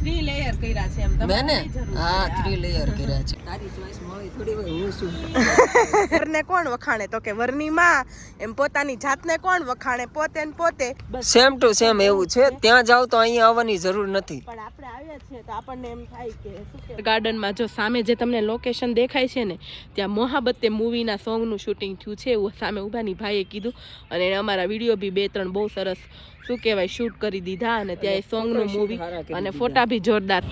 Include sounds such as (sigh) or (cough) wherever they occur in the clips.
Three layer કર્યા છે એમ. તમે ને? હા થ્રી લેયર કર્યા છે. તારી ચોઈસ મળી થોડી હોય હું શું (laughs) વરને કોણ વખાણે? તો કે વરની માં એમ પોતાની જાતને કોણ વખાણે? પોતે ને પોતે. સેમ ટુ સેમ એવું છે. ત્યાં જાવ તો અહીંયા આવવાની જરૂર નથી. પણ આપણે આવ્યા છીએ તો આપણને એમ થાય કે શું ગાર્ડનમાં જો સામે જે તમને લોકેશન દેખાય છે ને ત્યાં મોહાબતે મૂવીના સોંગનું શૂટિંગ થયું છે એવું સામે ઊભાની ભાઈએ કીધું. અને એણે અમારા વીડિયો બી બે ત્રણ બહુ સરસ શું કહેવાય શૂટ કરી દીધા અને ત્યાં એ સોંગનું મૂવી અને ફોટા બી જોરદાર.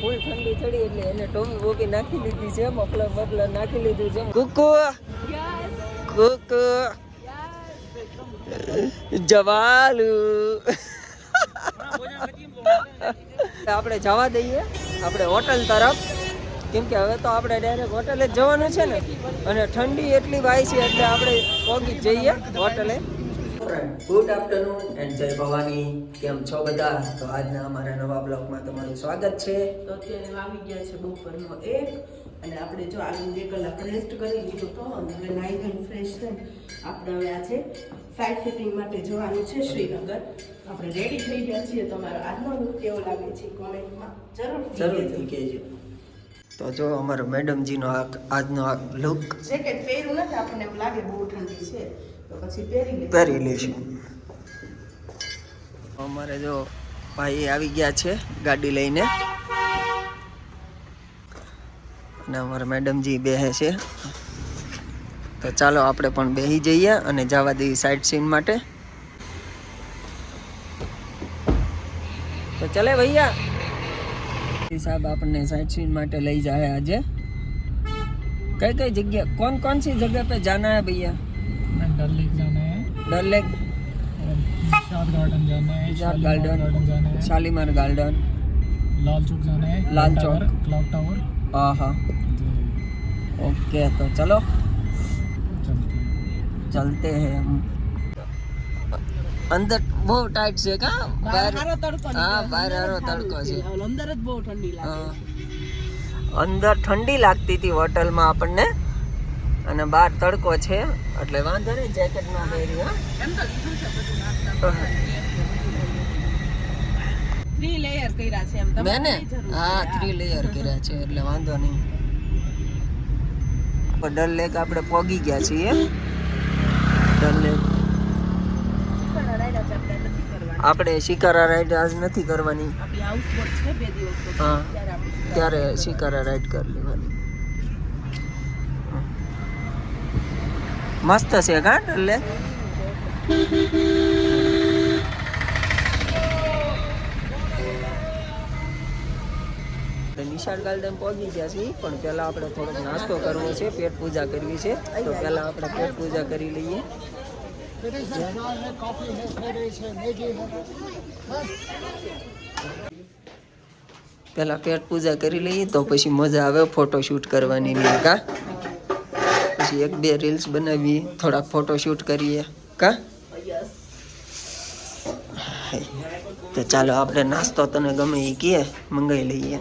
ફૂલ ઠંડી ચડી એટલે એને ટોમી નાખી લીધી છે મફલર નાખી લીધું છે કુકુ! કુકુ! જવાલુ! આપણે જવા દઈએ. આપણે હોટલ તરફ. કેમ કે હવે તો આપણે ડાયરેક્ટ હોટલે જ જવાનું છે ને. અને ઠંડી એટલી વાય છે એટલે આપણે પહોંચી જ જઈએ હોટલે. ગુડ આફ્ટરનૂન એન્ડ જય ભવાની. કેમ છો બધા? તો આજના અમારા નવા બ્લોગમાં તમારું સ્વાગત છે. તો અત્યારે આવી ગયા છે બપોરનો એક અને આપણે જો આગળ બે કલાક રેસ્ટ કરી લીધો તો અને હવે નાઈ ધોઈને ફ્રેશ થઈને આપણે હવે આ છે સાઇટ ફિટિંગ માટે જવાનું છે શ્રીનગર. આપણે રેડી થઈ ગયા છીએ. તમારો આજનો લુક કેવો લાગે છે કોમેન્ટમાં જરૂરથી જરૂરથી કહેજો. તો જો અમારો મેડમજીનો આજનો લુક જેકેટ પહેર્યું નથી આપણને એમ લાગે બહુ ઠંડી છે. પહેરી લઈશું અમારે જો ભાઈ આવી ગયા છે ગાડી લઈને. અને અમારા મેડમજી બેહે છે. તો ચાલો આપણે પણ બેહી જઈએ અને જવા દઈએ સાઇટ સીન માટે. તો ચાલે ભૈયા. સાહેબ આપણને સાઇટ સીન માટે લઈ જાય આજે. કઈ કઈ જગ્યા કોણ કોણ સી જગ્યા પે જાના ભૈયા? डल लेक जाना है डल लेक और निशाद गार्डन जाना है निशाद शालीमार गार्डन। जाना है शालीमार गार्डन लाल चौक जाना है Lal clock Chowk. Tower, clock tower हाँ हाँ ओके तो चलो चलते हैं चलते हैं हम અંદર બહુ ટાઈટ છે કા બહાર બહાર હારો તડકો હા નીકળે. બહાર હારો અંદર જ તડકો સારું છે અંદર જ બહુ ઠંડી લાગે હા. અંદર ઠંડી લાગતી હતી હોટલમાં આપણને અને બહાર તડકો છે એટલે વાંધો નહીં જેકેટ ના પહેરી હા. થ્રી લેયર કર્યા છે એમ. તમારે મેં ને? હા થ્રી લેયર કર્યા છે એટલે વાંધો નહીં. ડલ લેક આપણે પોગી ગયા છીએ. ડલ લેક. આપણે શિકારા રાઈડ આજ નથી કરવાની. આપણી હાઉસબોટ છે બે દિવસ પછી. હા. ત્યારે ત્યારે શિકારા રાઈડ કરી લેવાની મસ્ત છે કા? એટલે? નિશાળ ગાર્ડન પહોંચી ગયા છીએ, પણ પહેલાં આપણે થોડોક નાસ્તો કરવો છે, પેટ પૂજા કરવી છે. તો પહેલાં આપણે પેટ પૂજા કરી લઈએ. પહેલાં પેટ પૂજા કરી લઈએ, તો પછી મજા આવે ફોટોશૂટ કરવાની નિકા પછી એક બે રીલ્સ બનાવી થોડાક ફોટો શૂટ કરીએ. કા? તો ચાલો આપણે નાસ્તો તને ગમે એ કહે મંગાવી લઈએ.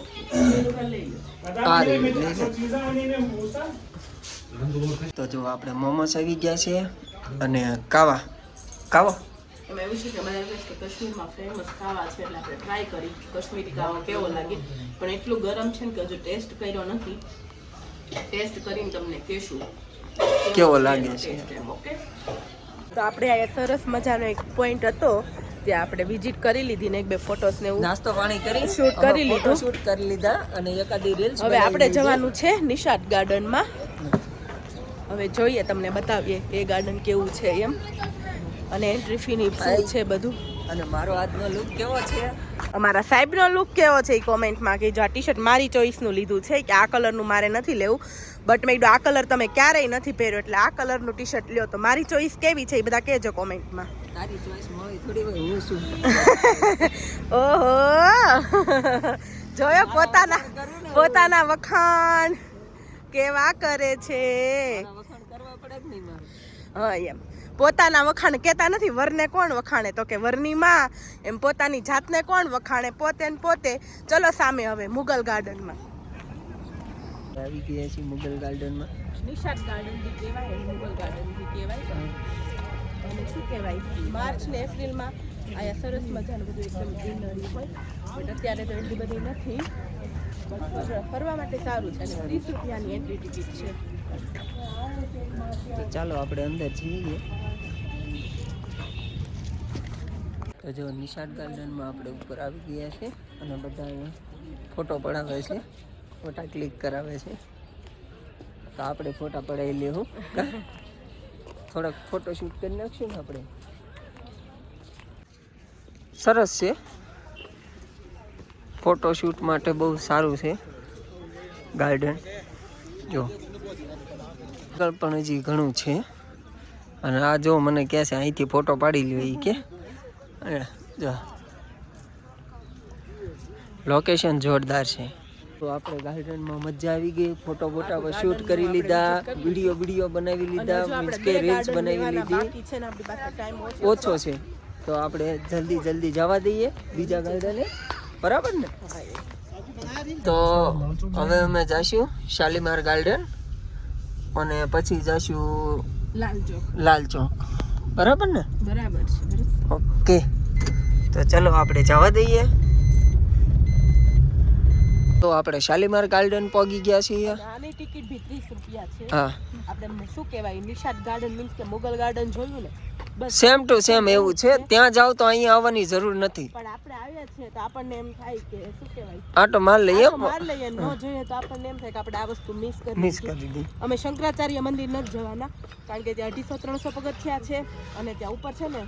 તો જો આપણે મોમોસ આવી ગયા છે અને કાવા. કાવો? ખાવા છે એટલે કેવો લાગે. પણ એટલું ગરમ છે ને કે હજુ ટેસ્ટ કર્યો નથી. ટેસ્ટ કરીને તમને કહેશું. કેવો લાગે છે? તો આપણે આ સરસ મજાનો એક પોઈન્ટ હતો ત્યાં આપણે વિઝિટ કરી લીધી ને એક બે ફોટોસ ને નાસ્તો પાણી કરી શૂટ કરી લીધું. શૂટ કરી લીધા અને એકાદી રીલ્સ હવે આપણે જવાનું છે નિશાદ ગાર્ડનમાં. હવે જોઈએ તમને બતાવીએ એ ગાર્ડન કેવું છે એમ. અને એન્ટ્રી ફી ની શું છે બધું. અને મારો આજનો લુક કેવો છે? અમારા સાહેબનો લુક કેવો છે એ કોમેન્ટમાં કે જો આ ટી શર્ટ મારી ચોઈસનું લીધું છે કે આ કલરનું મારે નથી લેવું. બટ મેં આ કલર તમે ક્યારેય નથી પહેર્યો. એટલે આ કલરનું ટી શર્ટ લ્યો તો મારી ચોઈસ કેવી છે એ બધા કહેજો કોમેન્ટમાં તારી ચોઈસ મળી થોડી હોય હું શું? (laughs) ઓહો! જોયો પોતાના પોતાના વખાણ. કેવા કરે છે? વખાણ કરવા પડે જ હા એમ. પોતાના વખાણ કહેતા નથી. વરને કોણ વખાણે? તો કે વરની માં. એમ પોતાની જાતને કોણ વખાણે? પોતે ને પોતે. ચલો સામે હવે મુગલ ગાર્ડનમાં આવી ગયા છીએ મુગલ ગાર્ડનમાં. નિશાદ ગાર્ડન બી કહેવાય મુગલ ગાર્ડન બી કહેવાય. અને શું કહેવાય? માર્ચ ને એપ્રિલમાં અહીંયા સરસ મજાનું બધું એકદમ ગ્રીનરી હોય. બટ અત્યારે તો એટલી બધી નથી. ફરવા માટે સારું છે. અને ત્રીસ રૂપિયાની એન્ટ્રી ટિકિટ છે. તો ચાલો આપણે અંદર જઈએ. તો જો નિશાદ ગાર્ડનમાં આપણે ઉપર આવી ગયા છે. અને બધા ફોટો પડાવે છે. ફોટા ક્લિક કરાવે છે. તો આપણે ફોટા પડાવી લેવું. થોડાક ફોટોશૂટ કરી નાખશું ને આપણે. સરસ છે. ફોટોશૂટ માટે બહુ સારું છે. ગાર્ડન જો. આગળ પણ હજી ઘણું છે. અને આ જો મને કહે છે અહીંથી ફોટો પાડી લ્યો એ કે. જો. લોકેશન જોરદાર છે. તો આપણે ગાર્ડનમાં મજા આવી ગઈ. ફોટો ફોટા શૂટ કરી લીધા વીડિયો વીડિયો બનાવી લીધા મીન્સ કે રીલ્સ બનાવી લીધી. ઓછો છે. તો આપણે જલ્દી જલ્દી જવા દઈએ બીજા ગાર્ડને. બરાબર ને? તો હવે અમે જઈશું શાલીમાર ગાર્ડન અને પછી જઈશું લાલ ચોક. લાલ ચોક. બરાબર ને? બરાબર છે. બરાબર. ઓકે. તો ચલો આપણે જવા દઈએ. તો આપણે શાલીમાર ગાર્ડન પહોંચી ગયા છીએ. આની ટિકિટ ભી ત્રીસ રૂપિયા છે. હા. આપણે શું કહેવાય નિશાદ ગાર્ડન મીન્સ કે મુગલ ગાર્ડન જોયું ને? બસ. સેમ ટુ સેમ એવું છે. ત્યાં જાવ તો અહીંયા આવવાની જરૂર નથી. પણ આપણે આવ્યા છીએ તો આપણને એમ થાય કે શું કહેવાય? આટો માર લઈએ. માર લઈએ ન જોઈએ તો આપણને એમ થાય કે આપણે આ વસ્તુ મિસ કરી મિસ કરી દીધી. અમે શંકરાચાર્ય મંદિર ન જવાના કારણ કે ત્યાં અઢીસો ત્રણસો પગથિયા છે અને ત્યાં ઉપર છે ને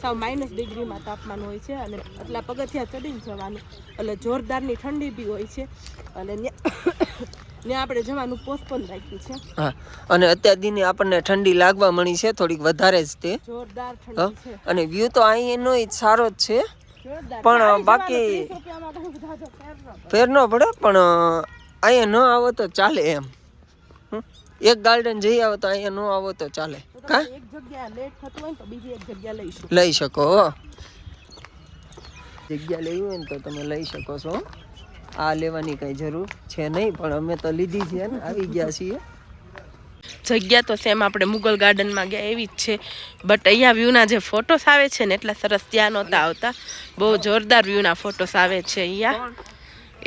સાવ માઇનસ ડિગ્રીમાં તાપમાન હોય છે અને આટલા પગથિયા ચડીને જવાનું. એટલે જોરદારની ઠંડી બી હોય છે. અને ત્યાં આપણે જવાનું પોસ્ટપોન રાખ્યું છે. હા. અને અત્યાર દિને આપણને ઠંડી લાગવા મળી છે થોડીક વધારે જ તે. જોરદાર ઠંડી છે. અને વ્યૂ તો અહીંનો જ સારો જ છે. પણ બાકી- જવાનું, 30 રૂપિયામાં ઘણું બધા તો ફેર ન પડે. ન પણ અહીંયા ન આવો તો ચાલે એમ? એક ગાર્ડન જઈ આવો તો અહીંયા ન આવો તો ચાલે. કા એક જગ્યા લેટ થતું હોય તો બીજી એક જગ્યા લઈશું લઈ શકો જગ્યા લેવી હોય ને તો તમે લઈ શકો છો. આ લેવાની કઈ જરૂર છે નહીં પણ અમે તો લીધી છે ને આવી ગયા છીએ. જગ્યા તો સેમ આપણે મુગલ ગાર્ડનમાં ગયા એવી જ છે. બટ અહીંયા વ્યૂના જે ફોટોસ આવે છે ને એટલા સરસ ત્યાં નહોતા આવતા. બહુ જોરદાર વ્યૂના ફોટોસ આવે છે અહીંયા.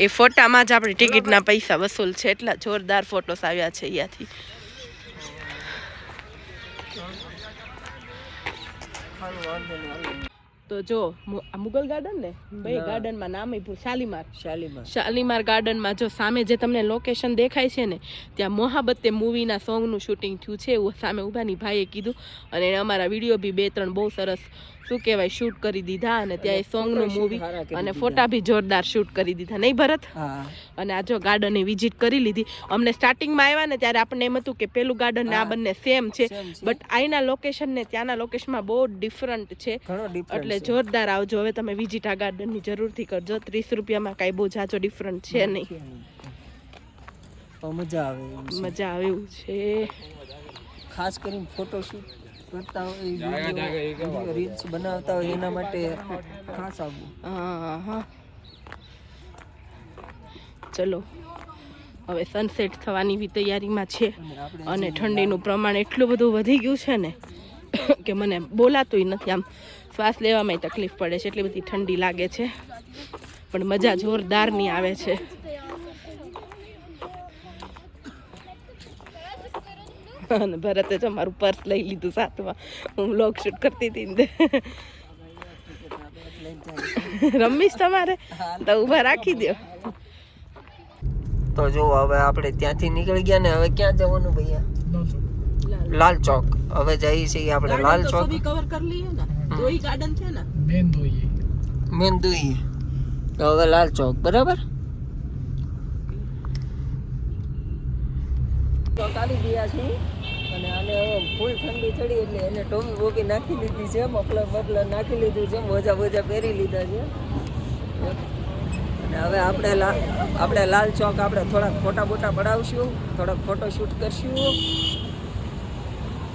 એ ફોટામાં જ આપણી ટિકિટના પૈસા વસૂલ છે એટલા જોરદાર ફોટોસ આવ્યા છે અહીંયાથી. તો જો આ મુગલ ગાર્ડન ને? ભાઈ ગાર્ડનમાં નામ આપ્યું શાલીમાર. શાલીમાર. શાલીમાર ગાર્ડનમાં જો સામે જે તમને લોકેશન દેખાય છે ને ત્યાં મોહાબતે મૂવીના સોંગનું શૂટિંગ થયું છે એવું સામે ઉભાની ભાઈએ કીધું. અને એણે અમારા વીડિયો બી બે ત્રણ બહુ સરસ શું કહેવાય શૂટ કરી દીધા અને ત્યાં એ સોંગનું મૂવી અને ફોટા બી જોરદાર શૂટ કરી દીધા. નહીં ભરત? હા. અને આ જો ગાર્ડનની વિઝિટ કરી લીધી. અમને સ્ટાર્ટિંગમાં આવ્યા ને ત્યારે આપણને એમ હતું કે પેલું ગાર્ડન ને આ બંને સેમ છે. બટ અહીંના લોકેશન ને ત્યાંના લોકેશનમાં બહુ ડિફરન્ટ છે. એટલે જોરદાર આવજો. હવે તમે વિઝિટ આ ગાર્ડનની જરૂરથી કરજો. ત્રીસ રૂપિયામાં કાંઈ બહુ જાજો ડિફરન્ટ છે નહીં. મજા આવે મજા આવે એવું છે. ખાસ કરીને ફોટોશૂટ કરતા હોય રીલ્સ બનાવતા હોય એના માટે ખાસ આવવું હા હા. ચલો. હવે સનસેટ થવાની બી તૈયારીમાં છે અને ઠંડીનું પ્રમાણ એટલું બધું વધી ગયું છે ને કે મને બોલાતુંય નથી. આમ શ્વાસ લેવામાં તકલીફ પડે છે, એટલી બધી ઠંડી લાગે છે. પણ મજા જોરદારની આવે છે. અને ભરતે જો મારું પર્સ લઈ લીધું સાથમાં. હું બ્લોગ શૂટ કરતી હતી રમીશ તમારે? તો ઊભા રાખી દો તો જો હવે આપણે ત્યાંથી નીકળી ગયા ને હવે ક્યાં જવાનું ભૈયા? લાલ ચોક. હવે જઈએ છીએ આપણે લાલ ચોક. કવર કરી લઈએ ને. દોઈ ગાર્ડન છે ને. મેન દોઈ મેન દોઈ હવે લાલ ચોક બરાબર? તો ગયા છીએ. અને આને હવે ફૂલ ઠંડી ચડી એટલે એને ટોપી બોપી નાખી દીધી છે મફલર બફલર નાખી લીધું છે મોજા બોજા પહેરી લીધા છે. હવે આપણે આપણે લાલ ચોક આપણે થોડાક ફોટા બોટા પડાવશું, થોડાક ફોટો શૂટ કરશું.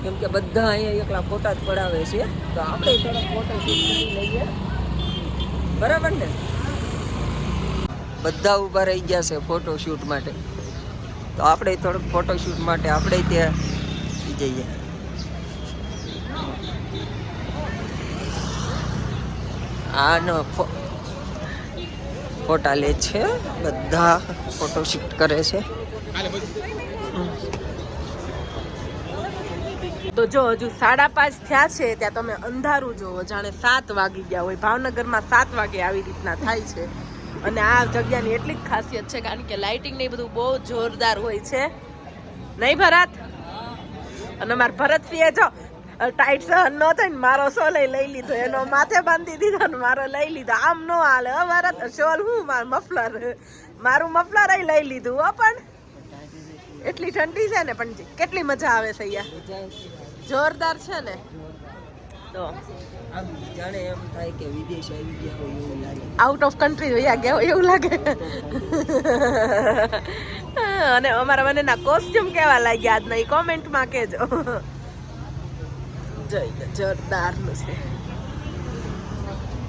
કેમ કે બધા અહીંયા એકલા ફોટા જ પડાવે છે. તો આપણે થોડાક ફોટો શૂટ કરી લઈએ. બરાબર ને? બધા ઊભા રહી ગયા છે ફોટો શૂટ માટે. તો આપણે થોડુંક ફોટો શૂટ માટે આપણે ત્યાં જઈએ. આનો ફોટા લે છે, બધા ફોટો શૂટ કરે છે. તો જો, હજુ સાડા પાંચ થયા છે, ત્યાં તમે અંધારું જોવો, જાણે સાત વાગી ગયા હોય. ભાવનગરમાં સાત વાગે આવી રીતના થાય છે. અને આ જગ્યાની એટલી જ ખાસિયત છે, કારણ કે લાઇટિંગ ને બધું બહુ જોરદાર હોય છે. નહીં ભરત? અને મારા ભરતસિંહે જો ટાઈટ સહન ન થાય ને મારો શોલ લઈ લીધો. એનો માથે બાંધી દીધો ને મારો લઈ લીધો. આમ નો હાલે મારા શોલ હું માર મફલર? મારું મફલર લઈ લીધું હો પણ. એટલી ઠંડી છે ને પણ કેટલી મજા આવે છે અહીંયા? જોરદાર છે ને. તો. જાણે એમ થાય કે વિદેશ આવી ગયા હોય એવું લાગે. આઉટ ઓફ કન્ટ્રી વયા ગયા હોય એવું લાગે. અને અમારા મને ના કોસ્ટ્યુમ કેવા લાગ્યા આજના એ કોમેન્ટમાં કહેજો જોઈ લો, જોરદારનું છે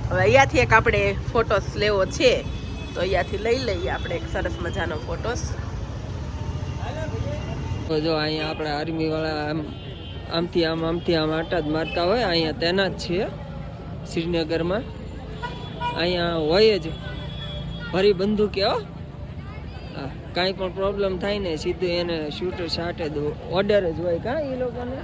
હવે અહીંયાથી એક આપણે ફોટોસ લેવો છે તો અહીંયાથી લઈ લઈએ આપણે એક સરસ મજાનો ફોટોસ જો અહીંયા આપણે આર્મી વાળા આમ આમથી આમ આમથી આમ આટા જ મારતા હોય અહીંયા તેના જ છીએ શ્રીનગરમાં. અહીંયા હોય જ ભરી બંદૂક હો. કાંઈ પણ પ્રોબ્લેમ થાય ને સીધું એને શૂટર શાટે ઓર્ડર જ હોય કાં એ લોકોને.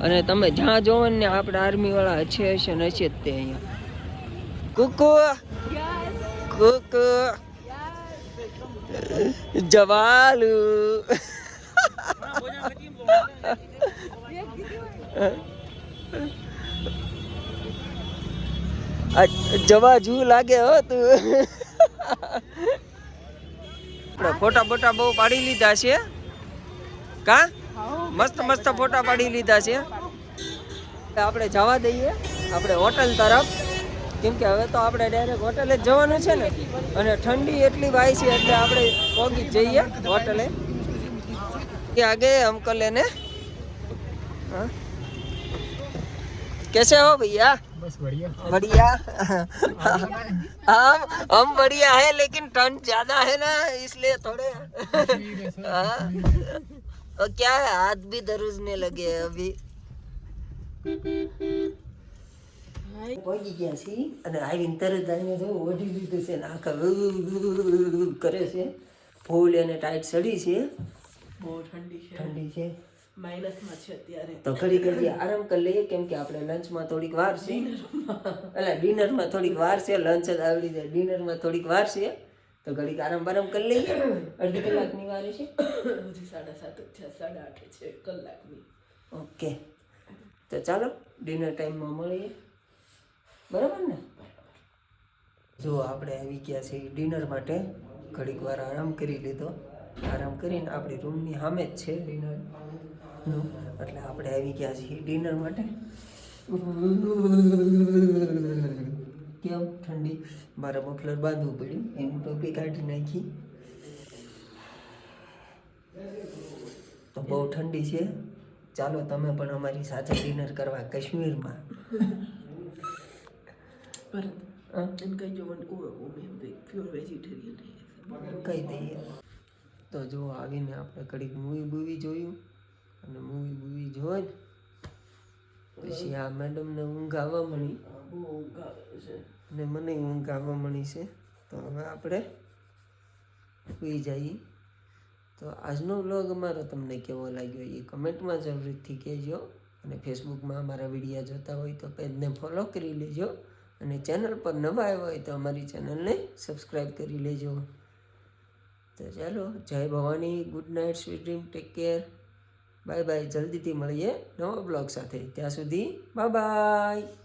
અને તમે જ્યાં જોવો ને આપણે આર્મી વાળા છે હશે ને છે જ તે અહીંયા. કુકુ! કુકુ! જવાલુ! જવા જુ લાગે હો તું. આપણે ફોટા બોટા બહુ પાડી લીધા છે. કા? મસ્ત મસ્ત ફોટા પાડી લીધા છે આપણે જવા દઈએ આપણે હોટલ તરફ કેમ કે હવે તો આપણે ડાયરેક્ટ હોટલે જ જવાનું છે ને અને ઠંડી એટલી વાય છે એટલે આપણે પહોંચી જ જઈએ હોટલે કે આગે હમ કર લેને हाँ? कैसे हो भैया बस बढ़िया बढ़िया हम हम बढ़िया है लेकिन ठंड ज्यादा है ना इसलिए थोड़े हाँ और क्या है हाथ भी दर्जने लगे हैं अभी પહોંચી ગયા છીએ અને આવીને તરત આવીને જો ઓઢી લીધું છે ને આખા કરે છે ફૂલ એને ટાઈટ સડી છે બહુ ઠંડી છે ઠંડી છે માઇનસમાં છે અત્યારે તો ઘડી ઘડી આરામ કરી લઈએ કેમ કે આપણે લંચમાં થોડીક વાર છે એટલે ડિનરમાં થોડીક વાર છે લંચ જ આવડી જાય ડિનરમાં થોડીક વાર છે તો ઘડીક આરામ બારામ કરી લઈએ. (coughs) અડધી કલાકની વાર છે. હજી સાડા સાત છે સાડા આઠ છે કલાકની. ઓકે. તો ચાલો ડિનર ટાઈમમાં મળીએ. બરાબર ને? જો આપણે આવી ગયા છીએ ડિનર માટે. ઘડીક વાર આરામ કરી લીધો. આરામ કરીને આપણી રૂમની સામે જ છે ડિનર એટલે આપણે આવી ગયા છીએ ડિનર માટે. કેમ? ઠંડી. મારે મફલર બાંધવું પડ્યું. એની ટોપી કાઢી નાખી. તો બહુ ઠંડી છે. ચાલો તમે પણ અમારી સાથે ડિનર કરવા કાશ્મીરમાં. કહી દઈએ. તો જો આવીને આપણે ઘડીક મૂવી બૂવી જોયું. અને મૂવી બૂવી જોઈ પછી આ મેડમને ઊંઘ આવવા મળી. બહુ ઊંઘ આવે છે. અને મને ઊંઘ આવવા મળી છે. તો હવે આપણે સુઈ જઈએ. તો આજનો વ્લોગ અમારો તમને કેવો લાગ્યો એ કમેન્ટમાં જરૂરથી કહેજો. અને ફેસબુકમાં અમારા વિડીયા જોતા હોય તો પેજને ફોલો કરી લેજો. અને ચેનલ પર નવા આવ્યા હોય તો અમારી ચેનલને સબસ્ક્રાઈબ કરી લેજો. તો ચાલો, Jay Bhavani, good night, sweet dream, take care. Bye bye, જલ્દીથી મળીએ નવા બ્લોગ સાથે. ત્યાં સુધી, બાય બાય.